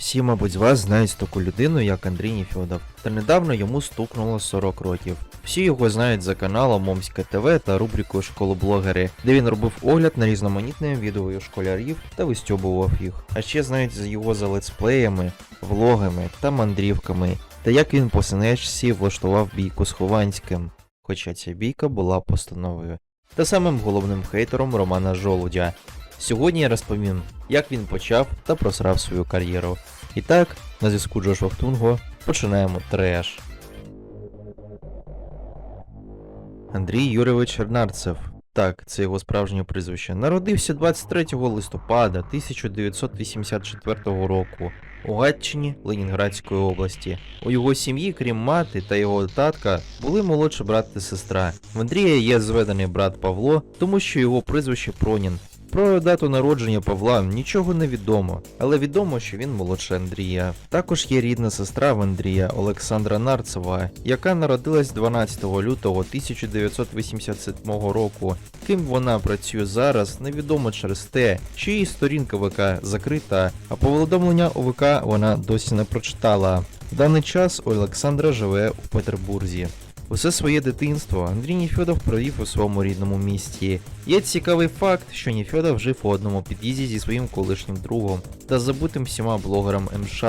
Всі, мабуть, з вас знають таку людину, як Андрій Ніфьодов, та недавно йому стукнуло 40 років. Всі його знають за каналом Момське ТВ та рубрикою Школоблогери, де він робив огляд на різноманітне відео школярів та вистьобував їх. А ще знають його за летсплеями, влогами та мандрівками, та як він по СНЕЧці влаштував бійку з Хованським, хоча ця бійка була постановою. Та самим головним хейтером Романа Жолудя. Сьогодні я розповім, як він почав та просрав свою кар'єру. І так, на зв'язку Джош Вахтунго, починаємо треш. Андрій Юрійович Чернарцев. Так, це його справжнє прізвище. Народився 23 листопада 1984 року у Гатчині Ленінградської області. У його сім'ї, крім мати та його татка, були молодший брат та сестра. В Андрія є зведений брат Павло, тому що його прізвище Пронін. Про дату народження Павла нічого не відомо, але відомо, що він молодший Андрія. Також є рідна сестра в Андрія Олександра Нарцева, яка народилась 12 лютого 1987 року. Ким вона працює зараз, невідомо через те, що її сторінка ВК закрита, а повідомлення у ВК вона досі не прочитала. В даний час Олександра живе у Петербурзі. Усе своє дитинство Андрій Ніфьодов провів у своєму рідному місті. Є цікавий факт, що Ніфьодов жив у одному під'їзді зі своїм колишнім другом та забутим всіма блогером МШ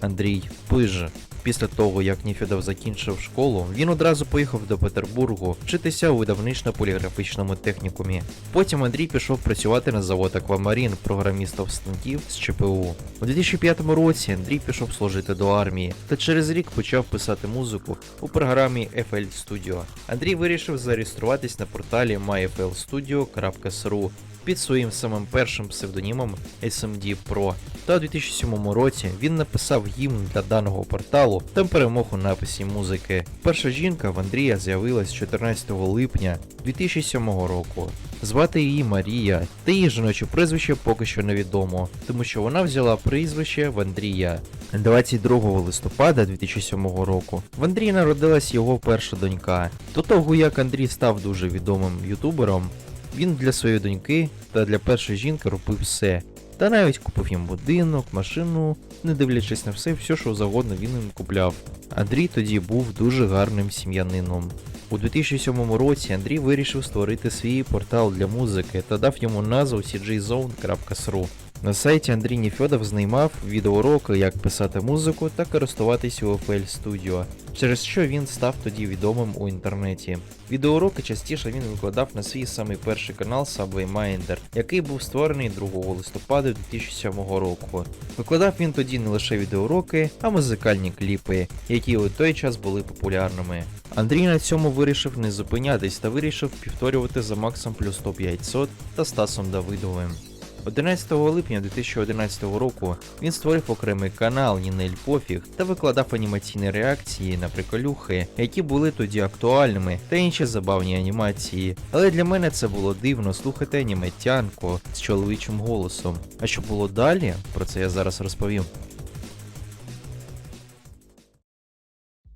Андрій Пиж. Після того, як Ніфьодов закінчив школу, він одразу поїхав до Петербургу вчитися у видавнично-поліграфічному технікумі. Потім Андрій пішов працювати на завод Аквамарін програмістів станків з ЧПУ. У 2005 році Андрій пішов служити до армії та через рік почав писати музику у програмі FL Studio. Андрій вирішив зареєструватись на порталі myflstudio.ru під своїм самим першим псевдонімом SMD Pro. Та у 2007 році він написав гімн для даного порталу та перемог у написі музики. Перша жінка в Андрія з'явилась 14 липня 2007 року. Звати її Марія, та її жіноче прізвище поки що невідомо, тому що вона взяла прізвище в Андрія. 22 листопада 2007 року в Андрії народилась його перша донька. До того як Андрій став дуже відомим ютубером, він для своєї доньки та для першої жінки робив все. Та навіть купив їм будинок, машину, не дивлячись на все, все, що завгодно він їм купляв. Андрій тоді був дуже гарним сім'янином. У 2007 році Андрій вирішив створити свій портал для музики та дав йому назву cgzone.ru. На сайті Андрій Ніфьодов знімав відеоуроки, як писати музику та користуватись UFL Studio, через що він став тоді відомим у інтернеті. Відеоуроки частіше він викладав на свій самий перший канал Subway Minder, який був створений 2 листопада 2007 року. Викладав він тоді не лише відеоуроки, а музикальні кліпи, які у той час були популярними. Андрій на цьому вирішив не зупинятись та вирішив повторювати за Максом плюс 10500 та Стасом Давидовим. 11 липня 2011 року він створив окремий канал Нінель Пофіг та викладав анімаційні реакції на приколюхи, які були тоді актуальними, та інші забавні анімації. Але для мене це було дивно слухати аніметянку з чоловічим голосом. А що було далі? Про це я зараз розповім.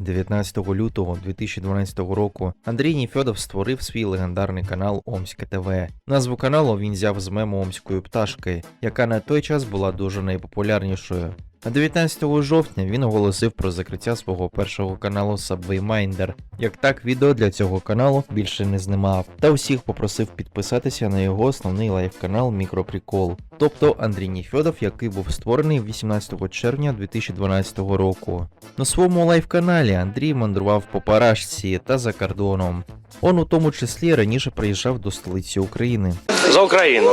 19 лютого 2012 року Андрій Ніфьодов створив свій легендарний канал Омське ТВ. Назву каналу він взяв з мему Омської пташки, яка на той час була дуже найпопулярнішою. А 19 жовтня він оголосив про закриття свого першого каналу Subway Minder. Як так, відео для цього каналу більше не знімав, та усіх попросив підписатися на його основний лайв-канал Мікроприкол, тобто Андрій Ніфьодов, який був створений 18 червня 2012 року. На своєму лайв-каналі Андрій мандрував по Парашці та за кордоном. Он у тому числі раніше приїжджав до столиці України. За Україну.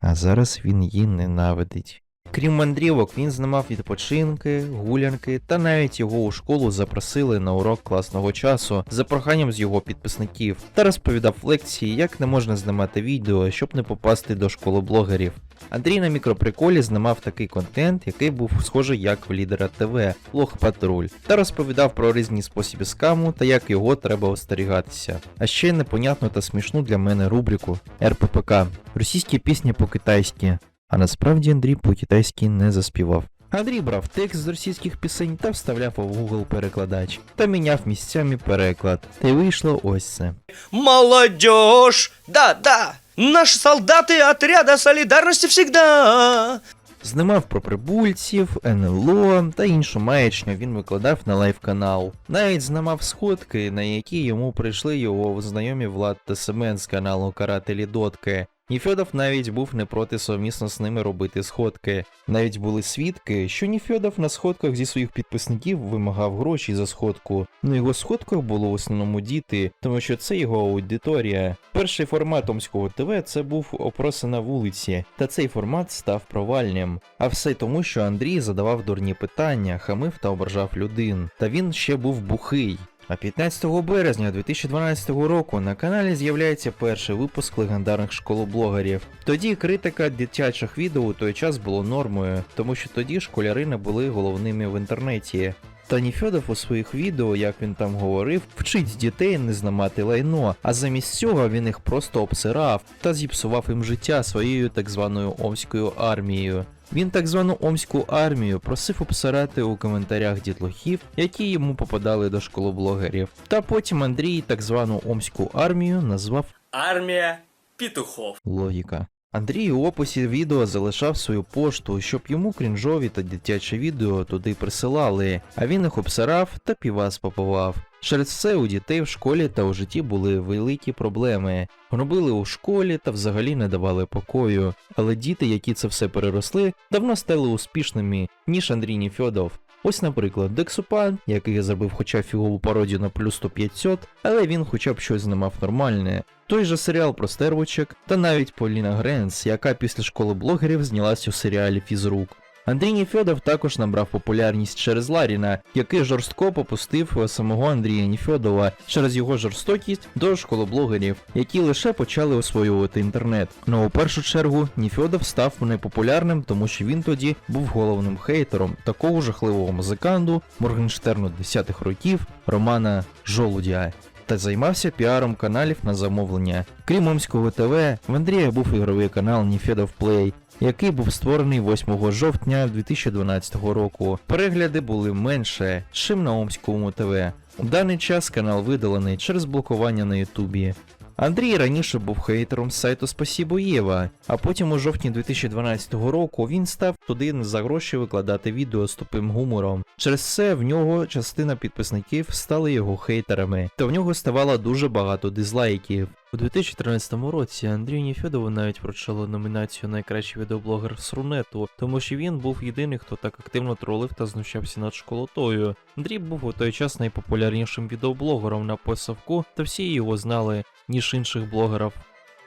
А зараз він її ненавидить. Крім мандрівок, він знімав відпочинки, гулянки, та навіть його у школу запросили на урок класного часу за проханням з його підписників та розповідав лекції, як не можна знімати відео, щоб не попасти до школи блогерів. Андрій на мікроприколі знімав такий контент, який був схожий як в лідера ТВ, Лох Патруль, та розповідав про різні способи скаму та як його треба остерігатися. А ще непонятну та смішну для мене рубрику РППК російські пісні по-китайськи. А насправді Андрій по-китайськи не заспівав. Андрій брав текст з російських пісень та вставляв у Google перекладач та міняв місцями переклад. Та й вийшло ось це. Молодежь! Да, да! Наши солдаты отряда солидарности всегда! Знімав про прибульців, НЛО та іншу маячню він викладав на лайв-канал. Навіть знімав сходки, на які йому прийшли його знайомі Влад та Семен з каналу Карателі Дотки. Ніфьодов навіть був не проти совмісно з ними робити сходки. Навіть були свідки, що Ніфьодов на сходках зі своїх підписників вимагав гроші за сходку. На його сходках було в основному діти, тому що це його аудиторія. Перший формат Омського ТВ це був опрос на вулиці, та цей формат став провальним. А все тому, що Андрій задавав дурні питання, хамив та ображав людин. Та він ще був бухий. А 15 березня 2012 року на каналі з'являється перший випуск легендарних школоблогерів. Тоді критика дитячих відео у той час було нормою, тому що тоді школяри не були головними в інтернеті. Та Ніфьодов у своїх відео, як він там говорив, вчить дітей не знімати лайно, а замість цього він їх просто обсирав та зіпсував їм життя своєю так званою омською армією. Він так звану омську армію просив обсирати у коментарях дітлахів, які йому попадали до школоблогерів. Та потім Андрій так звану омську армію назвав Армія петухов. Логіка. Андрій у описі відео залишав свою пошту, щоб йому крінжові та дитячі відео туди присилали, а він їх обсирав та півас попивав. Через це у дітей в школі та у житті були великі проблеми. Гнобили у школі та взагалі не давали покою. Але діти, які це все переросли, давно стали успішними, ніж Андрій Ніфьодов. Ось, наприклад, Дексупан, який зробив хоча фігову пародію на плюс 100 500, але він хоча б щось не мав нормальне. Той же серіал про стервочок, та навіть Поліна Гренс, яка після школи блогерів знялась у серіалі Фізрук. Андрій Ніфьодов також набрав популярність через Ларіна, який жорстко попустив самого Андрія Ніфьодова через його жорстокість до школоблогерів, які лише почали освоювати інтернет. Ну у першу чергу Ніфьодов став непопулярним, тому що він тоді був головним хейтером такого жахливого музиканту Моргенштерну 10-х років Романа Жолудя. Та займався піаром каналів на замовлення. Крім Омського ТВ, в Андрія був ігровий канал Ніфедов Плей, який був створений 8 жовтня 2012 року. Перегляди були менше, чим на Омському ТВ. У даний час канал видалений через блокування на Ютубі. Андрій раніше був хейтером сайту Спасібо Єва, а потім у жовтні 2012 року він став туди за гроші викладати відео з тупим гумором. Через це в нього частина підписників стали його хейтерами, та в нього ставало дуже багато дизлайків. У 2013 році Андрію Ніфьодову навіть вручили номінацію найкращий відеоблогер з Рунету, тому що він був єдиний, хто так активно тролив та знущався над школотою. Андрій був у той час найпопулярнішим відеоблогером на посавку, та всі його знали, ніж інших блогерів.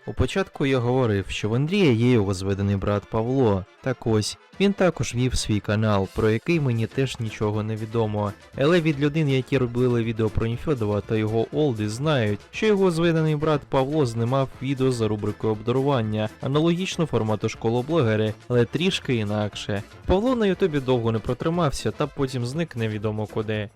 У початку я говорив, що в Андрія є його зведений брат Павло. Так ось, він також вів свій канал, про який мені теж нічого не відомо. Але від людей, які робили відео про Ніфьодова та його Олди, знають, що його зведений брат Павло знімав відео за рубрикою обдарування, аналогічно формату школоблогери, але трішки інакше. Павло на Ютубі довго не протримався та потім зник невідомо куди.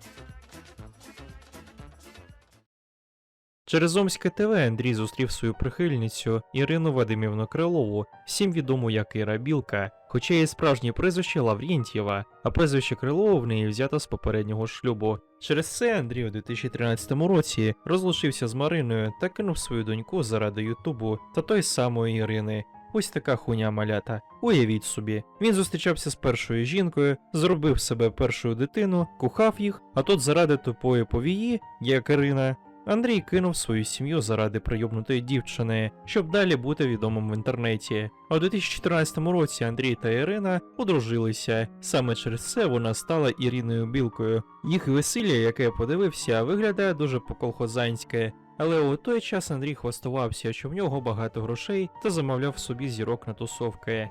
Через Омське ТВ Андрій зустрів свою прихильницю Ірину Вадимівну Крилову, всім відому як Іра Білка, хоча її справжнє прізвище Лаврєнтєва, а прізвище Крилова в неї взято з попереднього шлюбу. Через це Андрій у 2013 році розлучився з Мариною та кинув свою доньку заради Ютубу та той самої Ірини. Ось така хуйня малята. Уявіть собі, він зустрічався з першою жінкою, зробив себе першою дитину, кохав їх, а тут заради тупої повії, як Ірина, Андрій кинув свою сім'ю заради прийобнутої дівчини, щоб далі бути відомим в інтернеті. А у 2014 році Андрій та Ірина одружилися. Саме через це вона стала Іриною Білкою. Їх весілля, яке я подивився, виглядає дуже по-колхозанськи. Але у той час Андрій хвастувався, що в нього багато грошей та замовляв собі зірок на тусовки.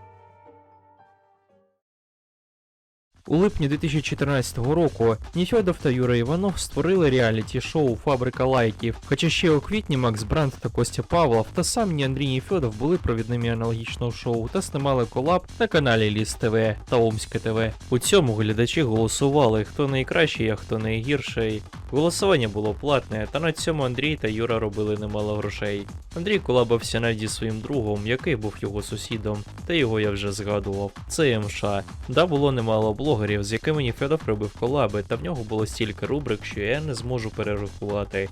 У липні 2014 року Ніфьодов та Юрій Іванов створили реаліті-шоу Фабрика лайків. Хоча ще у квітні Макс Бранд та Костя Павлов та сам ні Андрій Ніфьодов були провідними аналогічного шоу та знімали колаб на каналі Ліс ТВ та Омське ТВ. У цьому глядачі голосували, хто найкращий, а хто найгірший. Голосування було платне, та на цьому Андрій та Юра робили немало грошей. Андрій колабався навіть зі своїм другом, який був його сусідом, та його я вже згадував. Це МШ. Да, було немало блогерів, з якими Ніфедов робив колаби, та в нього було стільки рубрик, що я не зможу перерахувати.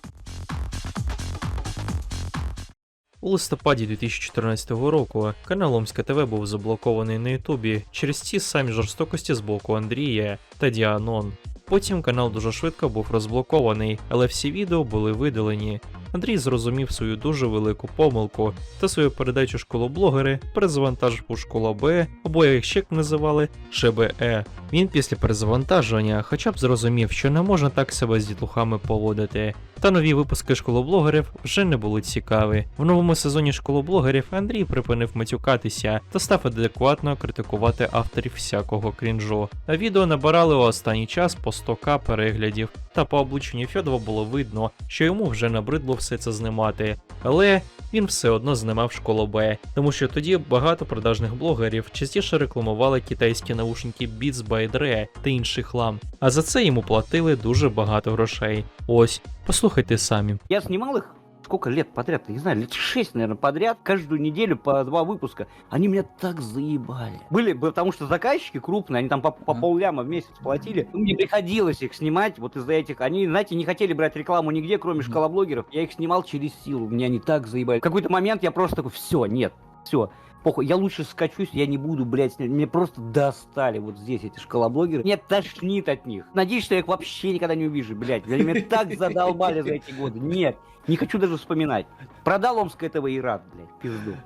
У листопаді 2014 року канал Омське ТВ був заблокований на Ютубі через ті самі жорстокості з боку Андрія та Діанон. Потім канал дуже швидко був розблокований, але всі відео були видалені. Андрій зрозумів свою дуже велику помилку та свою передачу школоблогери перезавантажив школа Б, або як ще називали ШБЕ. Він після перезавантаження хоча б зрозумів, що не можна так себе з дітлухами поводити. Та нові випуски школоблогерів вже не були цікаві. В новому сезоні школоблогерів Андрій припинив матюкатися та став адекватно критикувати авторів всякого крінжу. А відео набирали у останній час по 100к переглядів, та по обличчю Фьодова було видно, що йому вже набридло все це знімати. Але він все одно знімав школу Б, тому що тоді багато продажних блогерів частіше рекламували китайські наушники Beats by Dre та інший хлам. А за це йому платили дуже багато грошей. Ось, послухайте самі. Я знімав их сколько лет подряд, я не знаю, лет шесть, наверное, подряд, каждую неделю по два выпуска. Они меня так заебали. Были, бы- потому что заказчики крупные, они там по, по полляма в месяц платили. Мне приходилось их снимать вот из-за этих. Они, знаете, не хотели брать рекламу нигде, кроме школоблогеров. Я их снимал через силу, меня они так заебали. В какой-то момент я просто такой, все, нет, все. Похуй, я лучше скачусь, я не буду, блядь, снимать. Мне просто достали вот здесь эти школоблогеры. Мне тошнит от них. Надеюсь, что я их вообще никогда не увижу, блядь. Они меня так задолбали за эти годы. Нет, не хочу даже вспоминать. Продал Омское ТВ и рад, блядь, пизду.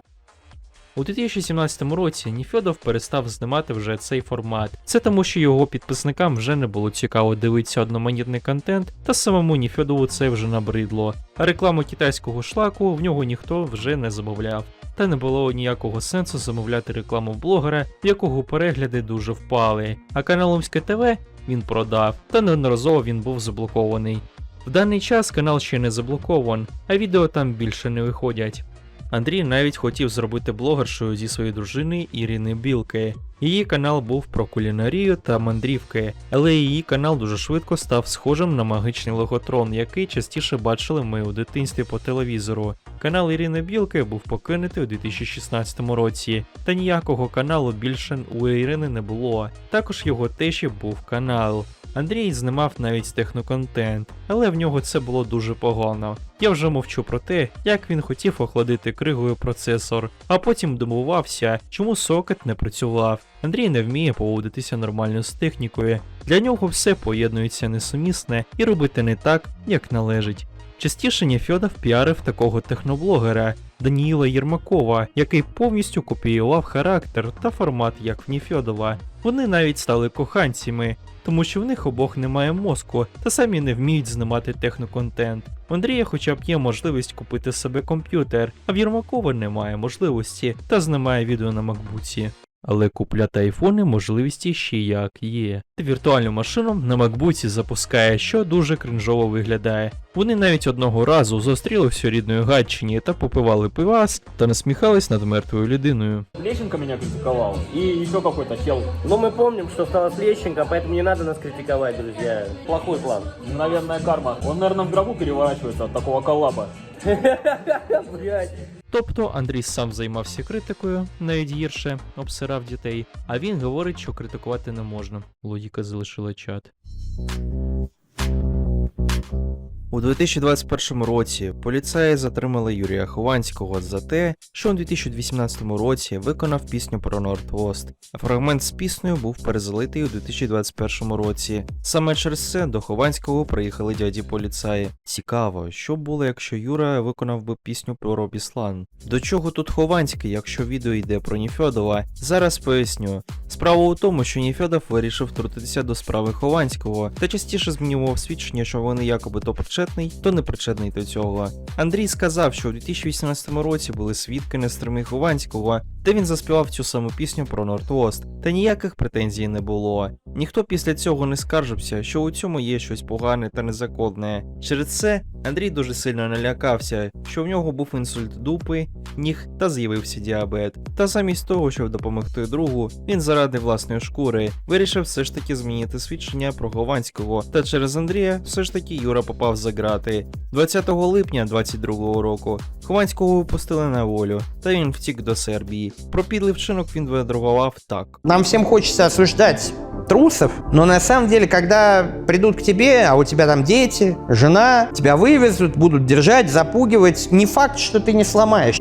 У 2017 році Ніфьодов перестав знімати вже цей формат. Це тому, що його підписникам вже не було цікаво дивитися одноманітний контент, та самому Ніфьодову це вже набридло. А рекламу китайського шлаку в нього ніхто вже не замовляв. Та не було ніякого сенсу замовляти рекламу блогера, якого перегляди дуже впали. А канал Омське ТВ він продав, та неодноразово він був заблокований. В даний час канал ще не заблокован, а відео там більше не виходять. Андрій навіть хотів зробити блогершою зі своєї дружини Ірини Білки. Її канал був про кулінарію та мандрівки, але її канал дуже швидко став схожим на магічний логотрон, який частіше бачили ми у дитинстві по телевізору. Канал Ірини Білки був покинутий у 2016 році, та ніякого каналу більше у Ірини не було. Також його теші був канал. Андрій знімав навіть техноконтент, але в нього це було дуже погано. Я вже мовчу про те, як він хотів охладити кригою процесор, а потім дивувався, чому сокет не працював. Андрій не вміє поводитися нормально з технікою. Для нього все поєднується несумісне і робити не так, як належить. Частіше Нефьодов піарив такого техноблогера Даніїла Єрмакова, який повністю копіював характер та формат як в Нефьодова. Вони навіть стали коханцями, тому що в них обох немає мозку та самі не вміють знімати техноконтент. У Андрія хоча б є можливість купити себе комп'ютер, а в Єрмакова немає можливості та знімає відео на макбуці. Але купляти айфони можливості ще як є. Та віртуальну машину на макбуці запускає, що дуже кринжово виглядає. Вони навіть одного разу зустрілися у рідної Гатчині та попивали пивас та насміхались над мертвою людиною. Лещенко меня критиковал. И еще какой-то чел. Но мы помним, что стало с Лещенко, поэтому не надо нас критиковать, друзья. Плохой план. Наверное, карма. Он, наверное, в гробу переворачивается от такого коллаба. Блядь. Тобто Андрій сам займався критикою, навіть гірше обсирав дітей, а він говорить, що критикувати не можна. Логіка залишила чат. У 2021 році поліцаї затримали Юрія Хованського за те, що у 2018 році виконав пісню про Нордвост, а фрагмент з піснею був перезалитий у 2021 році. Саме через це до Хованського приїхали дяді поліцаї. Цікаво, що було, якщо Юра виконав би пісню про Робіслан. До чого тут Хованський, якщо відео йде про Ніфьодова? Зараз поясню. Справа у тому, що Ніфьодов вирішив втрутитися до справи Хованського та частіше змінював свідчення, що вони якоби то причетний, то не причетний до цього. Андрій сказав, що у 2018 році були свідки нестрими Хованського, де він заспівав цю саму пісню про Нортвост, та ніяких претензій не було. Ніхто після цього не скаржився, що у цьому є щось погане та незаконне. Через це Андрій дуже сильно налякався, що в нього був інсульт дупи, ніг та з'явився діабет. Та замість того, щоб допомогти другу, він заради власної шкури вирішив все ж таки змінити свідчення про Хованського. Та через Андрія все ж таки Юра попав за грати. 20 липня 22 року Хованського випустили на волю, та він втік до Сербії. Про підлий вчинок він видрував так. Нам всем хочется осуждать трусов, но на самом деле, когда придут к тебе, а у тебя там дети, жена, тебя вывезут, будут держать, запугивать, не факт, что ты не сломаешь.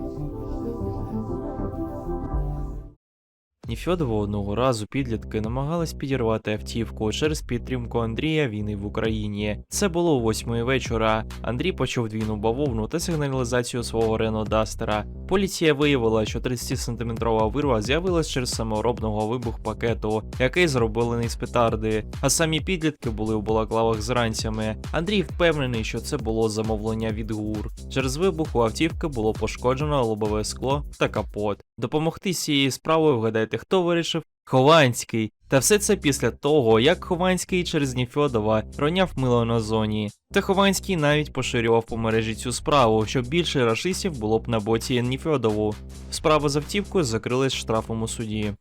Ніфьодова одного разу підлітки намагались підірвати автівку через підтримку Андрія війни в Україні. Це було о восьмої вечора. Андрій почув двійну бавовну та сигналізацію свого Рено Дастера. Поліція виявила, що 30-сантиметрова вирва з'явилась через саморобного вибух пакету, який зроблений з петарди. А самі підлітки були у балаклавах з ранцями. Андрій впевнений, що це було замовлення від ГУР. Через вибух у автівки було пошкоджено лобове скло та капот. Допомогти цією справою вгадайте, хто вирішив? Хованський. Та все це після того, як Хованський через Ніфьодова роняв мило на зоні. Та Хованський навіть поширював по мережі цю справу, щоб більше рашистів було б на боці Ніфьодову. Справа з автівкою закрилась штрафом у суді.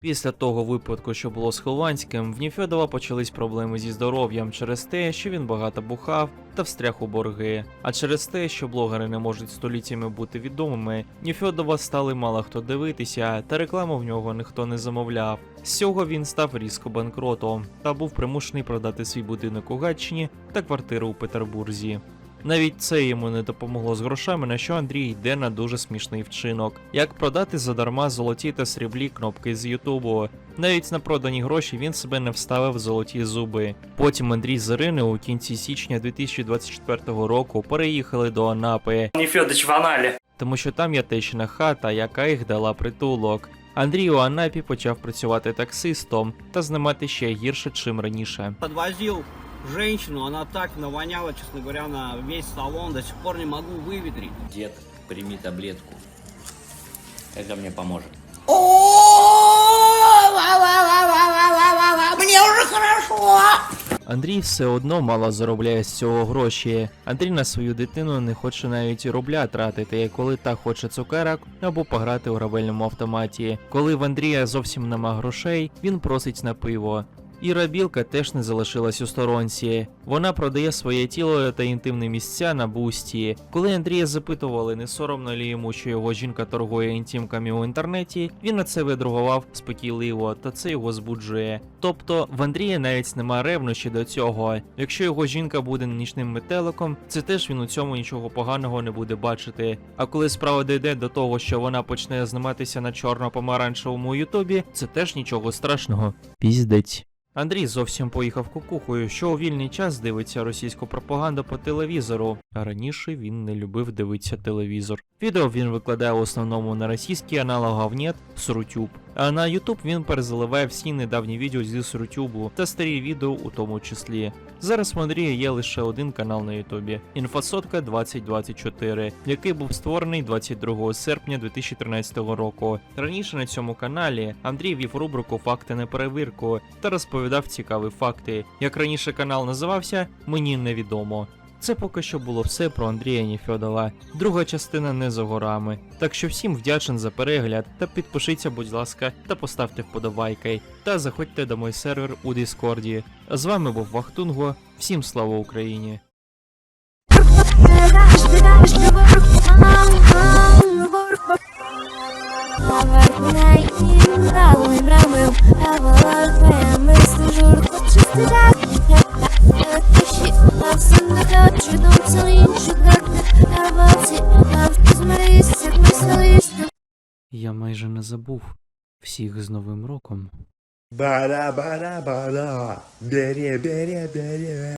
Після того випадку, що було з Хованським, в Ніфьодова почались проблеми зі здоров'ям через те, що він багато бухав та встряг у борги. А через те, що блогери не можуть століттями бути відомими, Ніфьодова стали мало хто дивитися, та рекламу в нього ніхто не замовляв. З цього він став різко банкротом та був примушений продати свій будинок у Гатчині та квартиру у Петербурзі. Навіть це йому не допомогло з грошами, на що Андрій йде на дуже смішний вчинок. Як продати задарма золоті та сріблі кнопки з Ютубу. Навіть на продані гроші він себе не вставив в золоті зуби. Потім Андрій з Іриною у кінці січня 2024 року переїхали до Анапи, Нефедоч в анале. тому що там є тещина хата, яка їх дала притулок. Андрій у Анапі почав працювати таксистом та знімати ще гірше, чим раніше. подвозил женщину, она так навоняла, честно говоря, на весь салон, до сих пор не могу выветрить. Дед, прими таблетку. Это мне поможет. Андрій все одно мало заробляє з цього гроші. Андрій на свою дитину не хоче навіть і рубля тратити, коли та хоче цукерок або пограти у грабельному автоматі. Коли в Андрія зовсім нема грошей, він просить на пиво. Іра Білка теж не залишилась у сторонці. Вона продає своє тіло та інтимні місця на бусті. Коли Андрія запитували, не соромно лі йому, що його жінка торгує інтімками у інтернеті, він на це відреагував спокійливо, та це його збуджує. Тобто в Андрія навіть нема ревнощі до цього. Якщо його жінка буде нічним метеликом, це теж він у цьому нічого поганого не буде бачити. А коли справа дійде до того, що вона почне зніматися на чорно-помаранчевому ютубі, це теж нічого страшного. Піздець. Андрій зовсім поїхав кукухою, що у вільний час дивиться російську пропаганду по телевізору. А раніше він не любив дивитися телевізор. Відео він викладає в основному на російський аналог Авнет Срутюб. На Ютуб він перезаливає всі недавні відео зі Срутюбу та старі відео у тому числі. Зараз в Андрія є лише один канал на Ютубі Інфосотка 2024, який був створений 22 серпня 2013 року. Раніше на цьому каналі Андрій вів рубрику Факти на перевірку та розповідав цікаві факти. Як раніше канал називався, мені невідомо. Це поки що було все про Андрія Ніфьодова. Друга частина не за горами. Так що всім вдячен за перегляд та підпишіться, будь ласка, та поставте вподобайки. Та заходьте до мій сервер у Діскорді. З вами був Вахтунго. Всім слава Україні! Все не хочу, дом Я майже не забув. Всіх з Новим роком. Бара-бара-бара, бере-бере-бере.